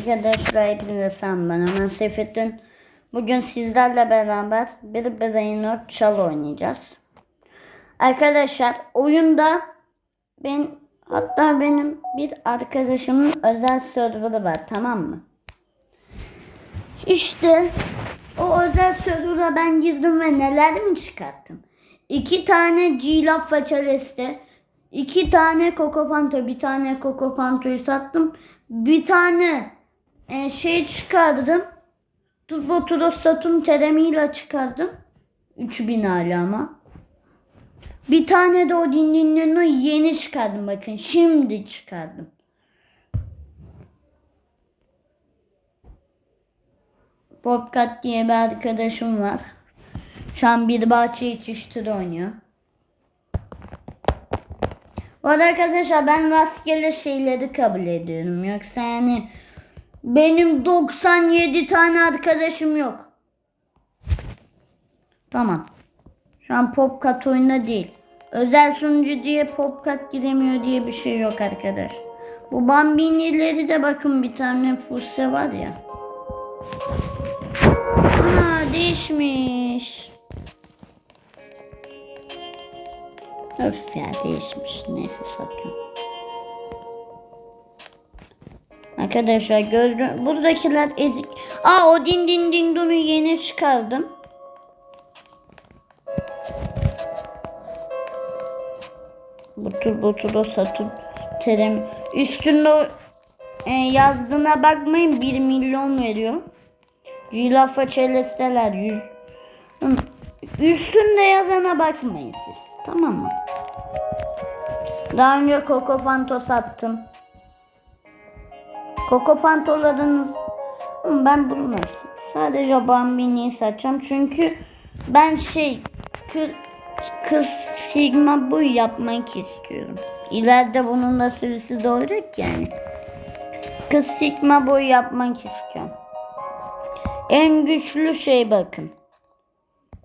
Arkadaşlar hepinize selam ben Ömer Seyfettin. Bugün sizlerle beraber bir Brainrot Çal oynayacağız. Arkadaşlar oyunda ben hatta benim bir arkadaşımın özel serverı var tamam mı? İşte o özel server'a ben girdim ve neler mi çıkarttım? İki tane G-Love Façaleste, iki tane Coco Panto, bir tane Coco Panto'yu sattım. Bir tane e, şey çıkardım. Turbo Turo Saturn Teremi'yle çıkardım. 3000 hala ama. Bir tane de o dinleniyorunu yeni çıkardım bakın. Şimdi çıkardım. Popcat diye bir arkadaşım var. Şu an bir bahçe yetiştiri oynuyor. Bu arada arkadaşlar ben rastgele şeyleri kabul ediyorum. Yoksa yani benim 97 tane arkadaşım yok. Tamam. Şu an Popcat oyunda değil. Özel sunucu diye Popcat giremiyor diye bir şey yok arkadaş. Bu Bambini'leri de bakın bir tane furse var ya. Aa değişmiş. Öf ya değişmiş. Neyse satıyorum. Arkadaşlar gördüm. Buradakiler ezik. Aa o din din din dunu yeni çıkardım. Bu tur bu tur o satır terem. Üstünde e, yazdığına bakmayın 1 milyon veriyor. Jilafa çelesteler 100. Hı, Üstünde yazana bakmayın siz. Tamam mı? Daha önce Coco Fanto sattım. Coco Fantolarınız Hı, ben bunu? Sadece Bambini'yi satacağım. Çünkü ben şey kız, kız Sigma boy yapmak istiyorum. İleride bunun da sürüsü de olacak yani. Kız Sigma boy yapmak istiyorum. En güçlü şey bakın.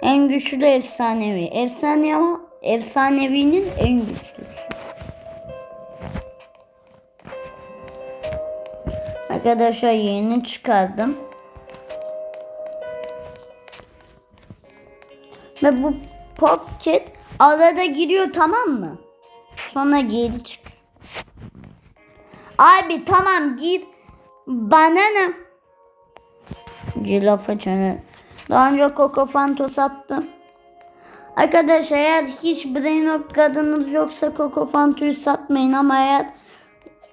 En güçlü efsanevi. Efsane ama efsanevinin en güçlüsü. Arkadaşlar yeni çıkardım. Ve bu pocket arada giriyor tamam mı? Sonra geri çık. Abi tamam gir. Bana ne? Cilafa çene. Daha önce Coco Fanto sattım. Arkadaşlar eğer hiç Brain Up kadınız yoksa Coco Fanto'yu satmayın ama eğer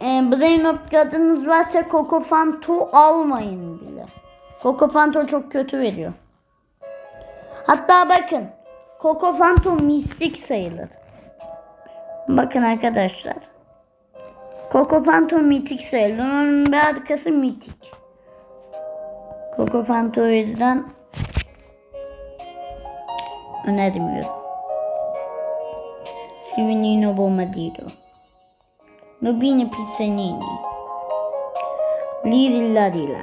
e, Brain Up kadınız varsa Coco Fanto almayın bile. Coco Fanto çok kötü veriyor. Hatta bakın Coco Fanto mistik sayılır. Bakın arkadaşlar. Coco Fanto mitik sayılır. Onun bir arkası mitik. Coco Fanto o yüzden önermiyorum. Svinino Bombadillo. Nubini Pizzanini. Lirillarila.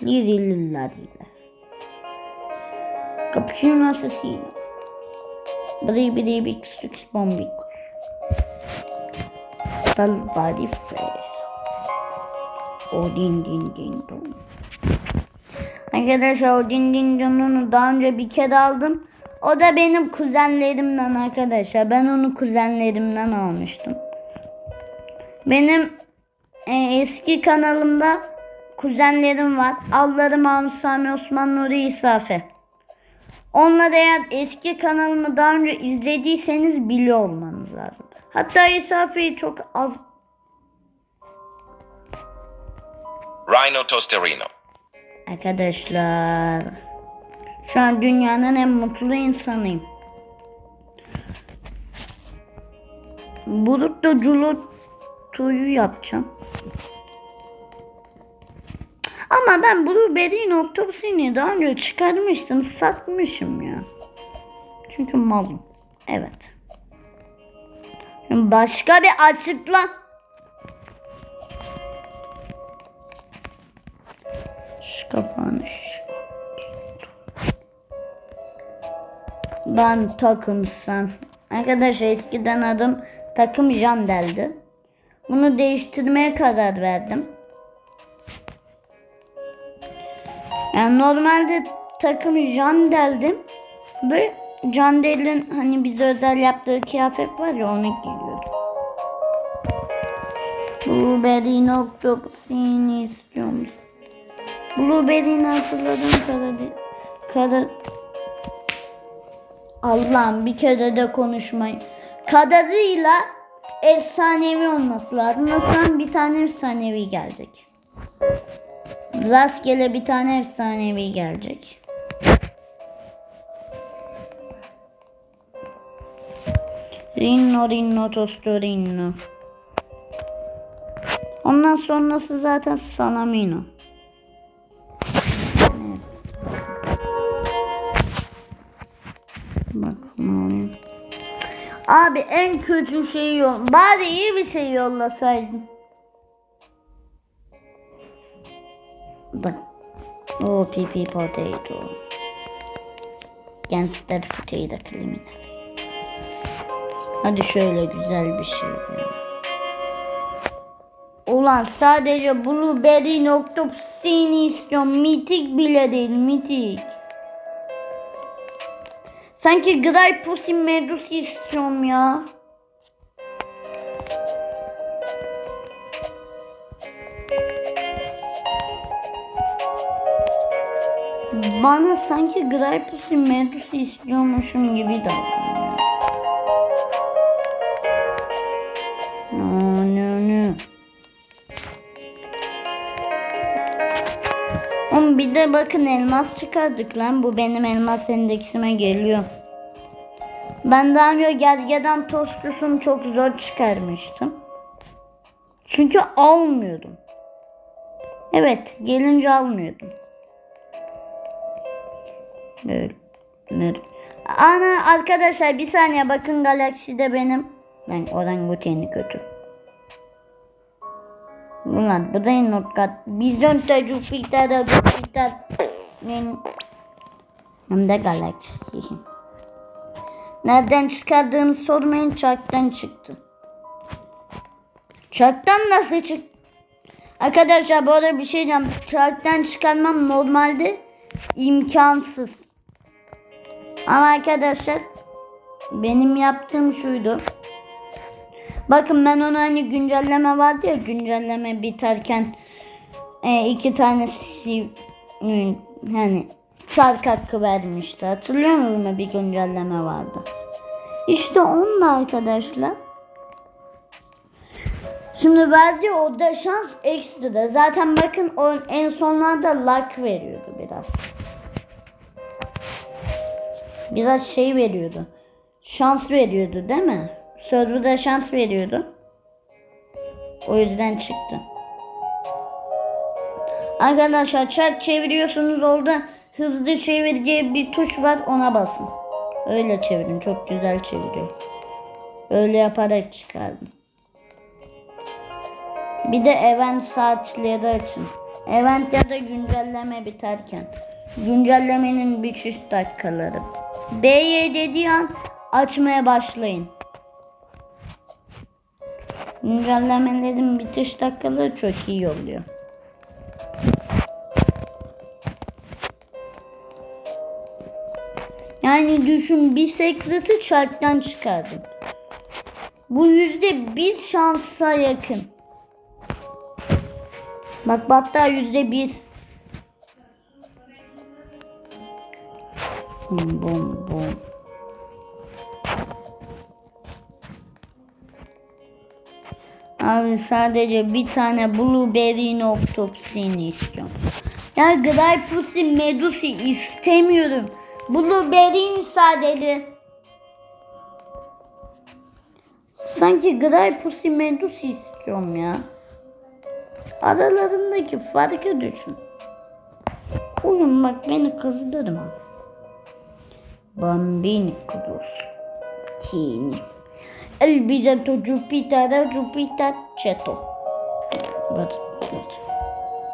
Lirillarila. Cappuccino Assassino. Bribi Bribi Xux Bombicus. Talbari Fe. Odin din din don. Arkadaşlar o din din donunu daha önce bir kere aldım. O da benim kuzenlerimden arkadaşlar. Ben onu kuzenlerimden almıştım. Benim e, eski kanalımda kuzenlerim var. Allarım Mahmut Sami Osman Nuri İsafe. Onlar eğer eski kanalımı daha önce izlediyseniz biliyor olmanız lazım. Hatta İsafe'yi çok az Rhino Tosterino. Arkadaşlar şu an dünyanın en mutlu insanıyım. Bulutla Culutu'yu yapacağım. Ama ben Blueberry'in Octopus'unu daha önce çıkarmıştım. Satmışım ya. Çünkü malım. Evet. Şimdi başka bir açıkla. Şu kapağını şu. ben takım sen. Arkadaşlar eskiden adım takım Jandel'di. Bunu değiştirmeye karar verdim. Yani normalde takım Jandel'dim. Ve Jandel'in hani bize özel yaptığı kıyafet var ya onu giyiyorum. Blueberry'in octopus'ini istiyorum. Blueberry'ini hatırladığım kadarıyla. Kadar, Allah'ım bir kere de konuşmayın. Kadarıyla efsanevi olması lazım. An bir tane efsanevi gelecek. Rastgele bir tane efsanevi gelecek. Rinno Rinno Tosto Rinno. Ondan sonrası zaten Salamino. Mavi. Abi en kötü şey yoll. Bari iyi bir şey yollasaydın. Bak. O pipi potato. Gangster potato criminal. Hadi şöyle güzel bir şey. ya. Ulan sadece blueberry nokta istiyorum. Mitik bile değil mitik. Sanki Gray Pussy Medusa istiyorum ya. Bana sanki Gray Pussy Medusa istiyormuşum gibi davranıyor. Bir de bakın elmas çıkardık lan. Bu benim elmas endeksime geliyor. Ben daha önce gergedan tostusunu çok zor çıkarmıştım. Çünkü almıyordum. Evet gelince almıyordum. Böyle. böyle. Ana arkadaşlar bir saniye bakın galakside benim. Ben oranguteni kötü. Bunlar bu da notkat. Bizon da Jupiter da Jupiter. Benim. Hem de galaksi. Nereden çıkardığını sormayın çarktan çıktı. Çarktan nasıl çıktı? Arkadaşlar bu arada bir şey diyeceğim. Çarktan çıkarmam normalde imkansız. Ama arkadaşlar benim yaptığım şuydu. Bakın ben ona hani güncelleme vardı ya güncelleme biterken e, iki tanesi hani çark hakkı vermişti. Hatırlıyor musunuz bir güncelleme vardı. İşte onunla arkadaşlar. Şimdi verdiği o da şans ekstra. Zaten bakın o en sonlarda luck veriyordu biraz. Biraz şey veriyordu. Şans veriyordu değil mi? Server'da şans veriyordu. O yüzden çıktı. Arkadaşlar çark çeviriyorsunuz orada hızlı çevir diye bir tuş var ona basın. Öyle çevirin çok güzel çeviriyor. Öyle yaparak çıkardım. Bir de event saatleri açın. Event ya da güncelleme biterken. Güncellemenin bitiş dakikaları. B'ye dediği an açmaya başlayın. Güncellemelerin bitiş dakikaları çok iyi oluyor. Yani düşün bir sekreti çarktan çıkardım. Bu yüzde bir şansa yakın. Bak hatta yüzde bir. Bum bum Abi sadece bir tane blueberry noktopsini istiyorum. Ya Grypussy Medusa istemiyorum. Blueberry sadece. Sanki Grypussy Medusa istiyorum ya. Aralarındaki farkı düşün. Oğlum bak beni kızdırma. Bambini Cruz. Tini. El Bizanto Jupiter Jupiter Ceto. Bir, bir.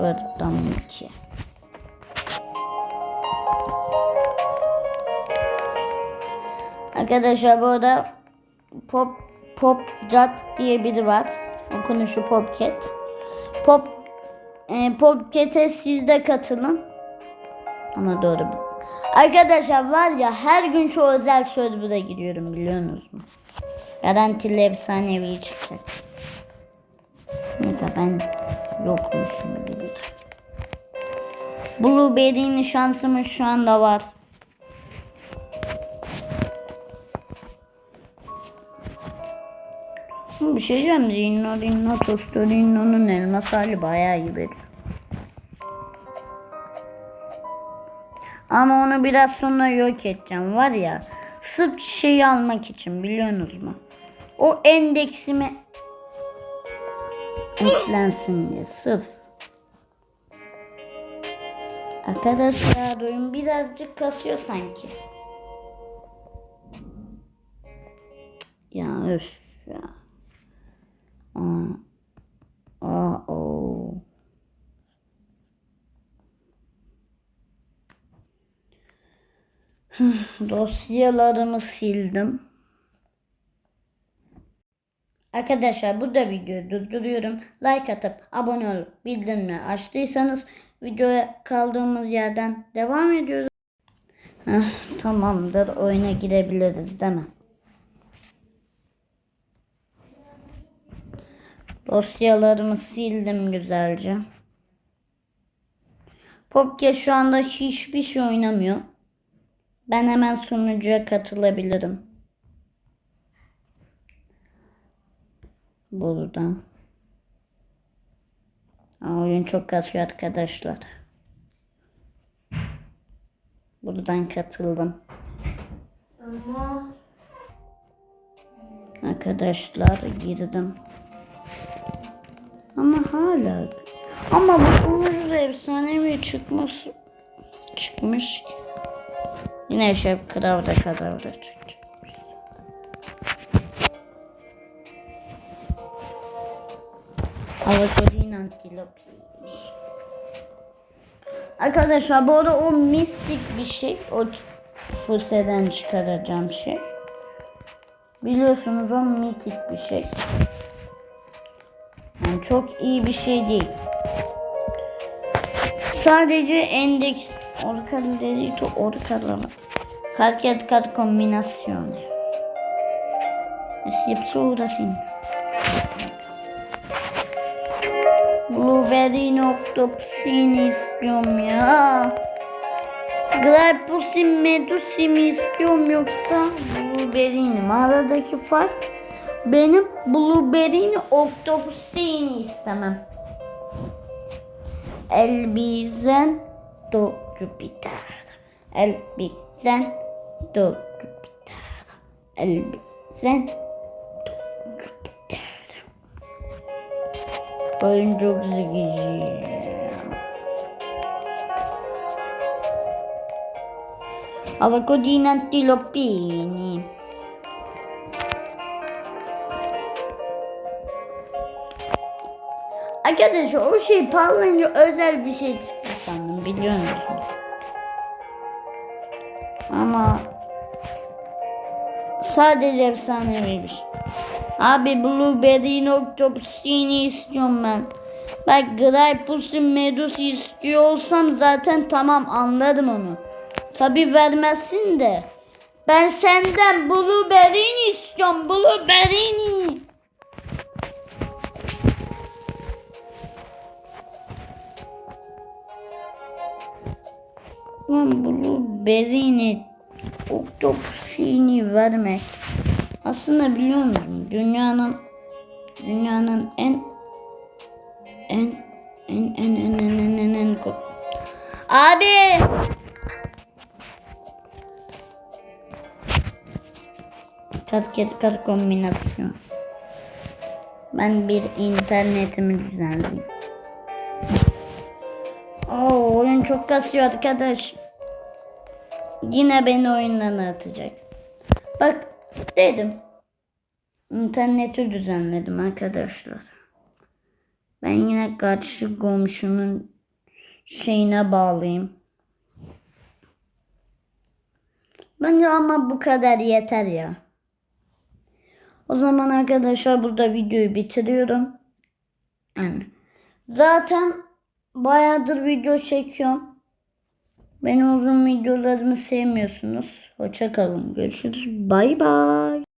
Buradan iki. Arkadaşlar burada Pop Pop Cat diye biri var. Okunuşu Popcat. Pop e, Popcat'e siz de katılın. Ama doğru bu. Arkadaşlar var ya her gün şu özel server'a giriyorum biliyorsunuz mu? Garantili efsanevi çıkacak. Neyse ben yokmuşum gibi. Blueberry'nin şansımız şu anda var. Bir şey diyeceğim. Rino, Rino, Tosto, Rino'nun elmas hali bayağı iyi veriyor. Ama onu biraz sonra yok edeceğim var ya. Sırf şeyi almak için biliyorsunuz mu? O endeksime eklensin diye sırf. Arkadaşlar oyun birazcık kasıyor sanki. Ya öf ya. Aa. Aa o. Dosyalarımı sildim. Arkadaşlar burada videoyu durduruyorum. Like atıp abone olup bildirimleri açtıysanız videoya kaldığımız yerden devam ediyoruz. Heh, tamamdır oyuna girebiliriz değil mi? Dosyalarımı sildim güzelce. Popke şu anda hiçbir şey oynamıyor. Ben hemen sunucuya katılabilirim. Buradan. Aa, oyun çok kasıyor arkadaşlar. Buradan katıldım. Ama Arkadaşlar girdim. Ama hala ama bu ucuz efsanevi çıkmış çıkmış ki. Yine şey kravda kravda çıkacak. Avokadin antilopi. Arkadaşlar bu arada o mistik bir şey. O fuseden çıkaracağım şey. Biliyorsunuz o mitik bir şey. Yani çok iyi bir şey değil. Sadece endeks orkal dedito orkalama. Qualche car combinazione. Si pseudo Blueberry octopusini istiyorum ya. Glypusin medusi mi istiyorum yoksa blueberry'ni mi? Aradaki fark benim blueberry'ni octopusini istemem. Elbizen do Jupiter. Elbizen do Jupiter. Elbizen Oyun çok sıkıcı. Avocadini antilopini. Arkadaşlar o şey parlayınca özel bir şey çıktı sandım biliyor musunuz? Ama sadece efsanevi bir şey. Abi Blueberry Octopus'ini istiyorum ben. Bak Grypus'un Medusa istiyor olsam zaten tamam anladım onu. Tabi vermezsin de. Ben senden Blueberry'ni istiyorum. Blueberry'ni. Lan Blueberry'ni Octopus'ini vermek. Aslında biliyor musun? Dünyanın dünyanın en en en en en en en en en ko- Abi Kat kat kat kombinasyon. Ben bir internetimi düzenledim. Oo, oyun çok kasıyor arkadaş. Yine beni oyundan atacak. Bak dedim. İnterneti düzenledim arkadaşlar. Ben yine karşı komşunun şeyine bağlayayım. Bence ama bu kadar yeter ya. O zaman arkadaşlar burada videoyu bitiriyorum. Yani zaten bayağıdır video çekiyorum. Benim uzun videolarımı sevmiyorsunuz. Hoşça kalın. Görüşürüz. Bay bay.